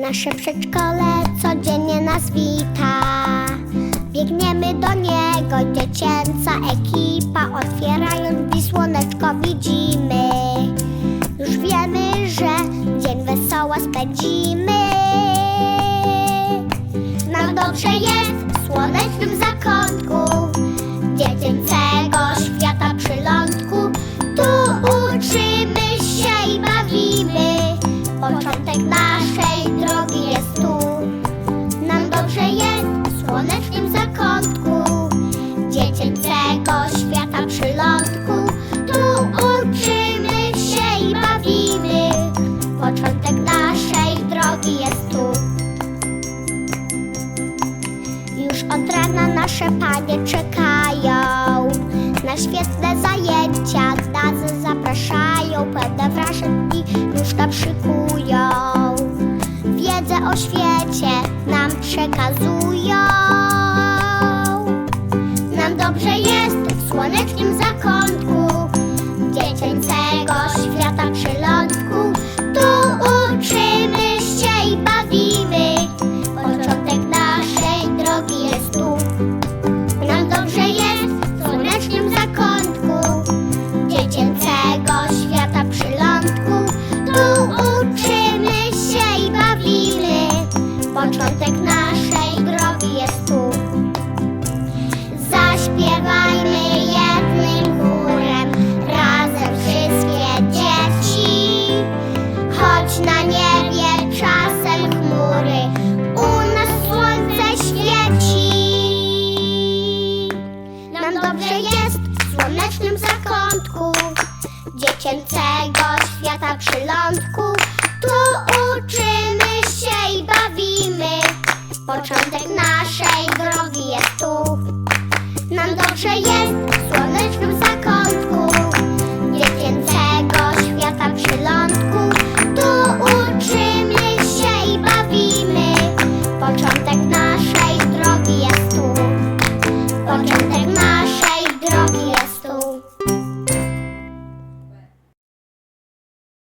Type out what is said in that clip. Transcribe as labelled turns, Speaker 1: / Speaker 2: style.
Speaker 1: Nasze przedszkole codziennie nas wita. Biegniemy do niego, dziecięca ekipa. Otwierając drzwi słoneczko widzimy. Już wiemy, że dzień wesoło spędzimy. Nasze panie czekają na świetne zajęcia. Nas zapraszają, pełne wrażeń i już szykują. Wiedzę o świecie nam przekazują. Nam dobrze jest w słonecznym zakątku dziecięcego świata przylądku. Początek naszej drogi jest tu. Zaśpiewajmy jednym chórem razem wszystkie dzieci. Choć na niebie czasem chmury, u nas słońce świeci. Nam dobrze jest w słonecznym zakątku dziecięcego świata przylądku. początek nasza.